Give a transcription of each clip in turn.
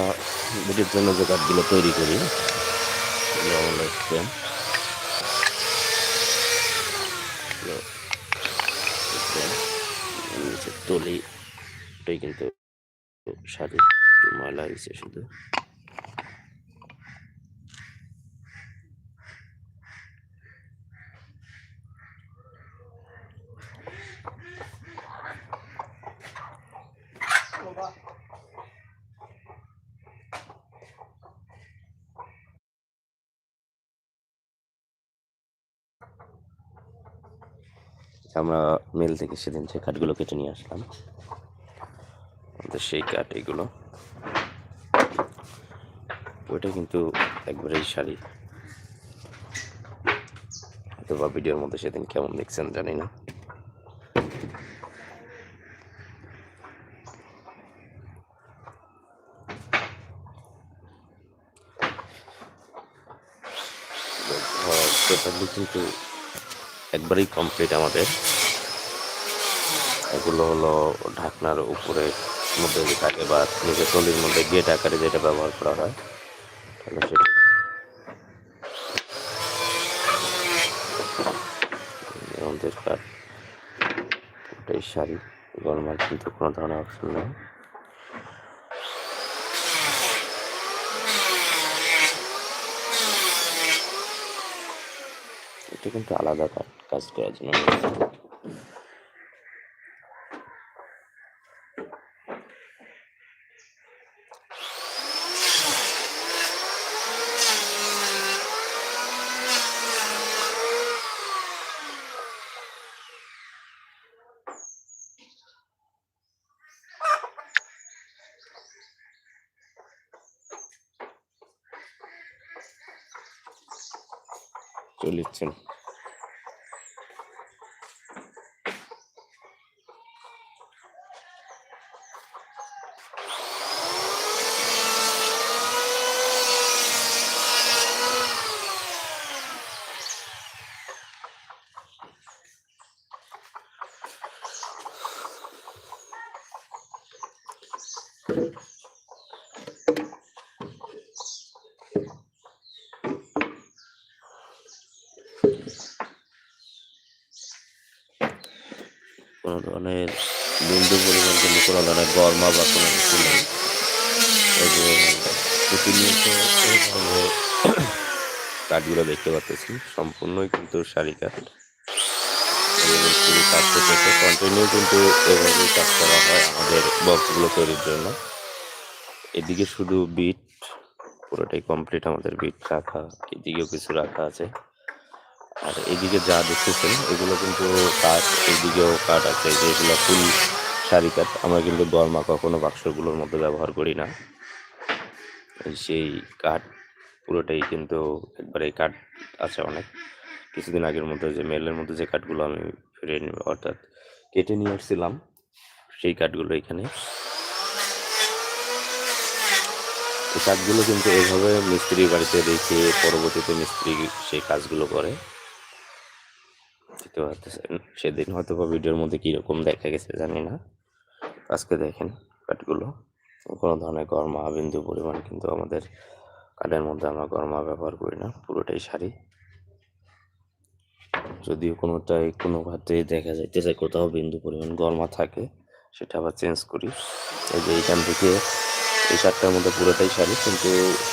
আমরা বুটির জন্য যে কাঠগুলো তৈরি করি হলো তলি কিন্তু শাড়ি ময়লা হয়েছে শুধু আমরা মেল থেকে সেদিন যে কাঠগুলো কেটে নিয়ে আসলাম সেই কাঠ এগুলো। ওইটা কিন্তু একবারেই শাড়ি। বা ভিডিওর মধ্যে সেদিন কেমন দেখছেন জানি না। কিন্তু একবারেই কমপ্লিট আমাদের। এগুলো হলো ঢাকনার উপরে মধ্যে যে থাকে বা নিচে টলির মধ্যে গেট আকারে যেটা ব্যবহার করা হয়, তাহলে সেটা আমাদের কাঠ ওটাই শাড়ি। গরমার কিন্তু কোনো ধরনের অপশন নেই। এটা কিন্তু আলাদা কাজ। কাজ করার জন্য। চলিচ্ছেন কোনো ধরনের বিন্দু পরিমাণ কিন্তু কোনো ধরনের গরমা বা কোনো কিছু নেই। প্রতিনিয়ত এইভাবে কাঠগুলো দেখতে পাচ্ছি সম্পূর্ণই কিন্তু শাড়ি কাঠ। কাজ করতেছে কন্টিনিউ কিন্তু এভাবেই কাজ করা হয় আমাদের বক্সগুলো তৈরির জন্য। এদিকে শুধু বিট পুরোটাই কমপ্লিট আমাদের বিট রাখা, এদিকেও কিছু রাখা আছে। আর এদিকে যা দেখতেছেন, এগুলো কিন্তু কাঠ, এদিকেও কাঠ আছে, যেগুলো ফুল শাড়ি কাঠ। আমরা কিন্তু গরমা কখনো বাক্সগুলোর মধ্যে ব্যবহার করি না। সেই কাঠ পুরোটাই কিন্তু একবারে কাঠ আছে অনেক। কিছুদিন আগের মধ্যে যে মেলের মধ্যে যে কাঠগুলো আমি ফিরে অর্থাৎ কেটে নিয়ে আসছিলাম, সেই কাঠগুলো এখানে। এই কাঠগুলো কিন্তু এভাবে মিস্ত্রি বাড়িতে রেখে পরবর্তীতে মিস্ত্রি সেই কাজগুলো করে। দেখতে পাচ্ছেন সেদিন হয়তো বা ভিডিওর মধ্যে কীরকম দেখা গেছে জানি না। আজকে দেখেন কাঠগুলো। কোনো ধরনের গরমা বিন্দু পরিমাণ কিন্তু আমাদের কাঠের মধ্যে আমরা গরমা ব্যবহার করি না, পুরোটাই শাড়ি যদিও কোনোটাই কোনো ভাতে দেখা যাইতেছে কোথাও বিন্দু পরিমাণ গরমা থাকে, সেটা আবার চেঞ্জ করি। এই যে এইখান থেকে এই শার্টটার মধ্যে পুরোটাই শাড়ি কিন্তু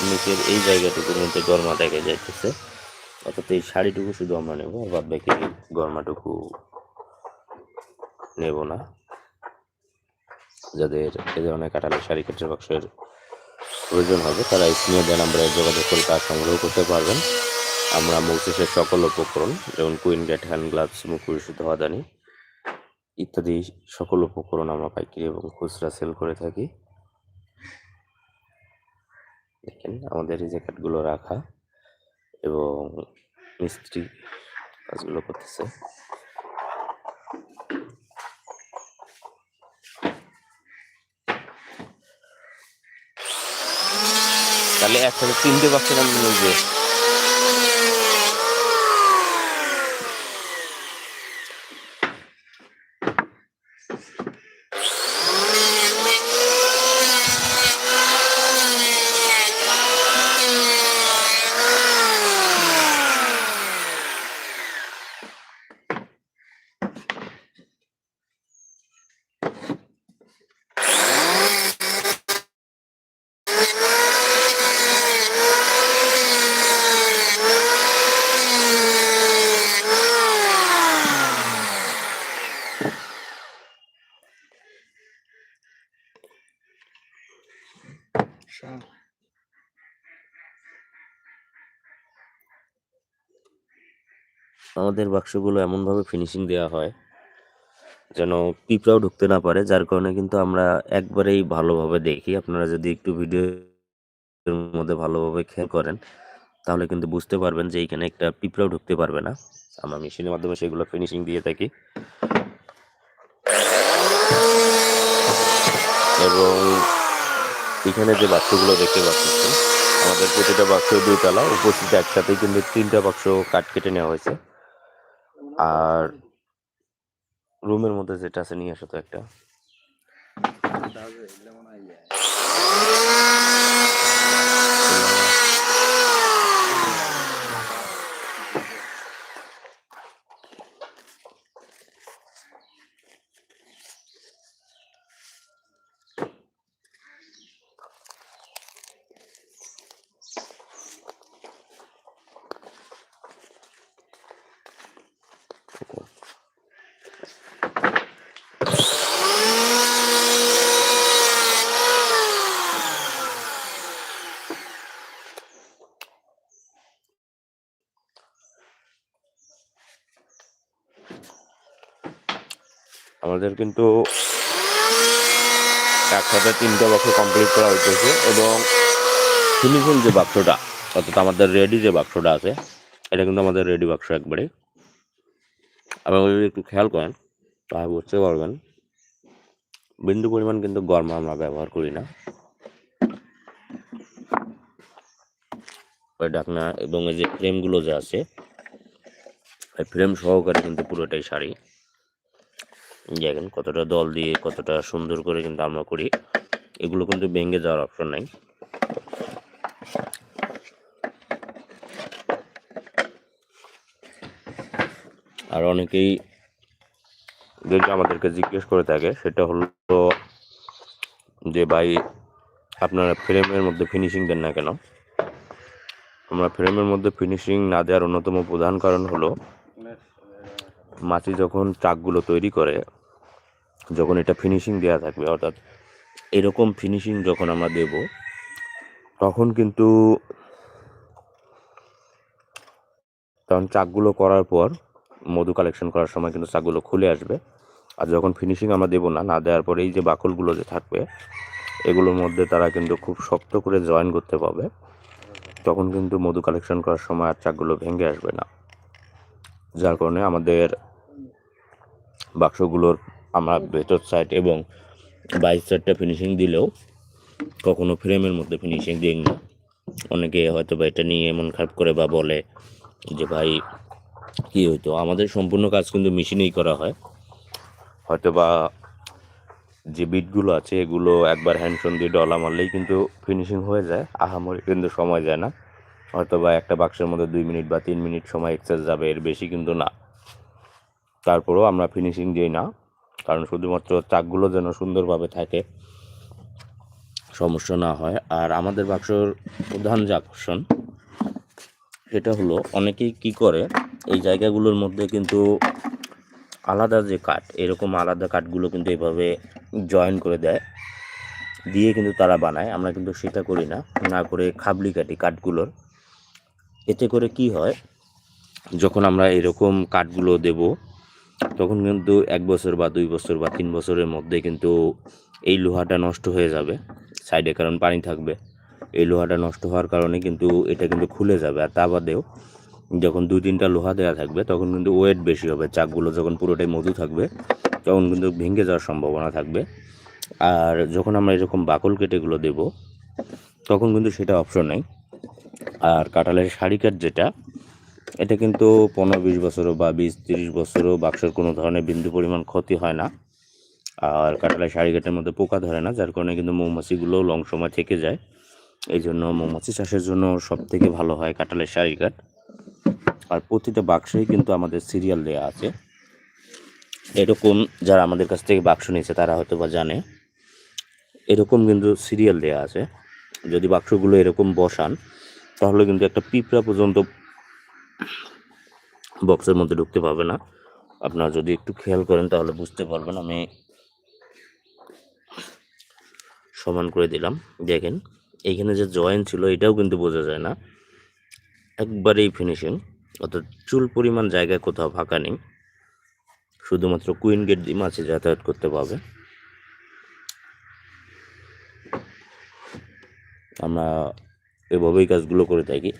নিচের এই জায়গাটুকুর মধ্যে গরমা দেখা যাইতেছে। অর্থাৎ এই শাড়িটুকু শুধু আমরা নেব, বাদ বাকি গরমাটুকু নেব না। যাদের এ ধরনের কাটালে শাড়ি কাটের বাক্সের প্রয়োজন হবে, তারা স্ক্রিনে দেওয়া নাম্বারে যোগাযোগ করে কাজ সংগ্রহ করতে পারবেন। আমরা মৌসুসের সকল উপকরণ, যেমন কুইন গেট হ্যান্ড গ্লাভস মুখ পরিশুদ্ধ হাদানি ইত্যাদি সকল উপকরণ আমরা পাইকারি এবং খুচরা সেল করে থাকি। দেখেন, আমাদের এই জ্যাকেটগুলো রাখা। এবং মিস্ত্রি কাজগুলো করতেছে। তাহলে এখন তিনটে বাচ্চা নাম আমাদের বাক্সগুলো এমনভাবে ফিনিশিং দেওয়া হয় যেন পিঁপড়াও ঢুকতে না পারে, যার কারণে কিন্তু আমরা একবারেই ভালোভাবে দেখি। আপনারা যদি একটু ভিডিওর মধ্যে ভালোভাবে খেয়াল করেন, তাহলে কিন্তু বুঝতে পারবেন যে এইখানে একটা পিঁপড়াও ঢুকতে পারবে না। আমরা মেশিনের মাধ্যমে সেগুলো ফিনিশিং দিয়ে থাকি। এবং এখানে যে বাক্সগুলো দেখতে পাচ্ছেন, আমাদের প্রতিটা বাক্স দুইতলা উপস্থিত একসাথেই কিন্তু তিনটা বাক্স কাট কেটে নেওয়া হয়েছে। আর রুমের মধ্যে যেটা আছে নিয়ে আসো তো একটা। আমাদের কিন্তু একসাথে তিনটা বাক্স কমপ্লিট করা হইতেছে এবং ফিনিশিং যে বাক্সটা অর্থাৎ আমাদের রেডি যে বাক্সটা আছে, এটা কিন্তু আমাদের রেডি বাক্স একবারে। এবং যদি একটু খেয়াল করেন, তাহলে বুঝতে পারবেন, বিন্দু পরিমাণ কিন্তু গরম আমরা ব্যবহার করি না। ওই ঢাকনা এবং এই যে ফ্রেমগুলো যে আছে, এই ফ্রেম সহকারে কিন্তু পুরোটাই শাড়ি দেখেন কতটা দল দিয়ে কতটা সুন্দর করে কিন্তু আমরা করি। এগুলো কিন্তু ভেঙে যাওয়ার অপশন নাই। আর অনেকেই যেটা আমাদেরকে জিজ্ঞেস করে থাকে, সেটা হলো যে, ভাই, আপনারা ফ্রেমের মধ্যে ফিনিশিং দেন না কেন? আমরা ফ্রেমের মধ্যে ফিনিশিং না দেওয়ার অন্যতম প্রধান কারণ হলো মাছি যখন চাকগুলো তৈরি করে যখন এটা ফিনিশিং দেওয়া থাকবে, অর্থাৎ এরকম ফিনিশিং যখন আমরা দেব, তখন কিন্তু তখন চাকগুলো করার পর, মধু কালেকশন করার সময় কিন্তু চাকগুলো খুলে আসবে। আর যখন ফিনিশিং আমরা দেবো না না দেওয়ার পরে এই যে বাকলগুলো যে থাকবে, এগুলোর মধ্যে তারা কিন্তু খুব শক্ত করে জয়েন করতে পারবে। তখন কিন্তু মধু কালেকশন করার সময় আর চাকগুলো ভেঙে আসবে না। যার কারণে আমাদের বাক্সগুলোর আমরা ভেতর সাইড এবং বাইশ সাইডটা ফিনিশিং দিলেও কখনো ফ্রেমের মধ্যে ফিনিশিং দিই না। অনেকে হয়তো বা এটা নিয়ে এমন খারাপ করে বা বলে যে ভাই কী হইতো? আমাদের সম্পূর্ণ কাজ কিন্তু মেশিনেই করা হয়। হয়তো বা যে বিটগুলো আছে এগুলো একবার হ্যান্ডসন দিয়ে ডলা মারলেই কিন্তু ফিনিশিং হয়ে যায়। আহামরি কিন্তু সময় যায় না। হয়তো বা একটা বাক্সের মধ্যে দুই মিনিট বা তিন মিনিট সময় এক্সেস যাবে এর বেশি কিন্তু না। তারপরেও আমরা ফিনিশিং দিই না। কারণ শুধুমাত্র চাকগুলো যেন সুন্দরভাবে থাকে, সমস্যা না হয়। আর আমাদের বাক্সর প্রধান যে আকর্ষণ সেটা হলো অনেকেই কি করে, এই জায়গাগুলোর মধ্যে কিন্তু আলাদা যে কাঠ, এরকম আলাদা কাঠগুলো কিন্তু এভাবে জয়েন করে দেয়, দিয়ে কিন্তু তারা বানায়। আমরা কিন্তু সেটা করি না না করে খাবলি কাটি কাঠগুলোর। এতে করে কি হয়, যখন আমরা এরকম কাঠগুলো দেব তখন কিন্তু এক বছর বা দুই বছর বা তিন বছরের মধ্যে কিন্তু এই লোহাটা নষ্ট হয়ে যাবে সাইডে, কারণ পানি থাকবে। এই লোহাটা নষ্ট হওয়ার কারণে কিন্তু এটা কিন্তু খুলে যাবে। আর তা বাদেও যখন দুই, তিনটা লোহা দেওয়া থাকবে, তখন কিন্তু ওয়েট বেশি হবে। চাকগুলো যখন পুরোটাই মধু থাকবে, তখন কিন্তু ভেঙে যাওয়ার সম্ভাবনা থাকবে। আর যখন আমরা এরকম বাকল কেটেগুলো দেব, তখন কিন্তু সেটা অপশন নেই। আর কাঁঠালের শাড়ি কাঠ যেটা এটা কিন্তু পনেরো, বিশ বছরও বা বিশ, তিরিশ বছরও বাক্সের কোনো ধরনের বিন্দু পরিমাণ ক্ষতি হয় না। আর কাঁঠালের শাড়ি মধ্যে পোকা ধরে না, যার কারণে কিন্তু মৌমাছিগুলো লং সময় থেকে যায়। এই জন্য মৌমাছি চাষের জন্য সব থেকে ভালো হয় কাঁঠালের শাড়ি কাঠ আর প্রতিটা বাক্সেই কিন্তু আমাদের সিরিয়াল দেওয়া আছে। এরকম যারা আমাদের কাছ থেকে বাক্স নিয়েছে, তারা হয়তো বা জানে। এরকম কিন্তু সিরিয়াল দেওয়া আছে। যদি বাক্সগুলো এরকম বসান, তাহলে কিন্তু একটা পিঁপড়া পর্যন্ত বক্সের মধ্যে ঢুকতে পারবে না। আপনারা যদি একটু খেয়াল করেন তাহলে বুঝতে পারবেন আমি সমান করে দিলাম। দেখেন, এইখানে যে জয়েন ছিল, এটাও কিন্তু বোঝা যায় না। একবারেই ফিনিশিং অর্থাৎ চুল পরিমাণ জায়গায় কোথাও ফাঁকা নেই। শুধুমাত্র কুইন গেট দিয়ে মাছে যাতায়াত করতে পারবে। আমরা এভাবেই কাজগুলো করে থাকি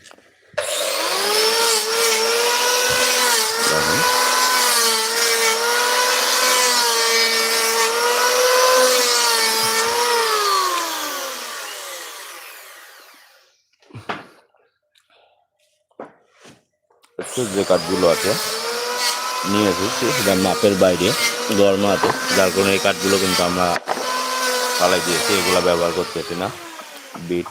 দেখেন। একটু যে কাঠগুলো আছে, নিয়ে এসেছি। সেটা মাপের বাইরে গরমা আছে, যার কারণে এই কাঠগুলো কিন্তু আমরা ফালাই দিয়েছি, এগুলো ব্যবহার করতেছি না। বিট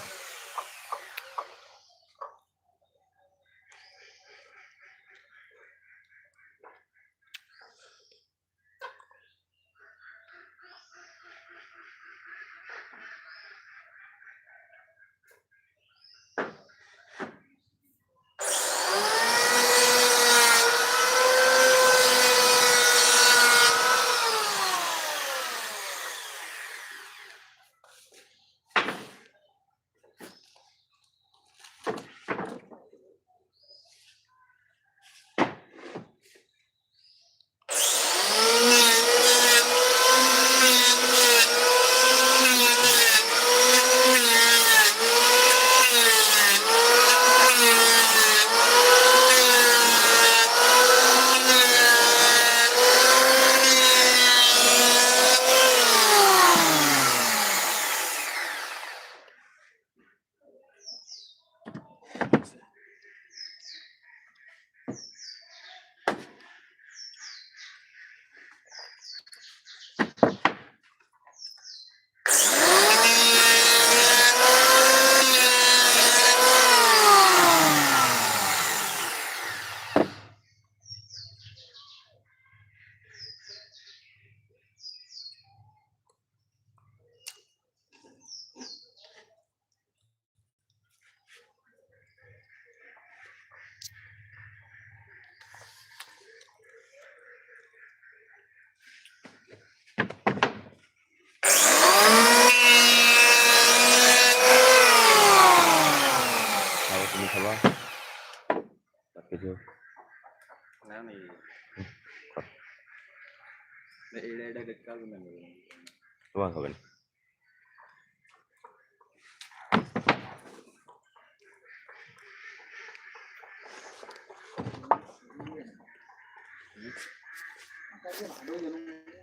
那该是哪都给弄。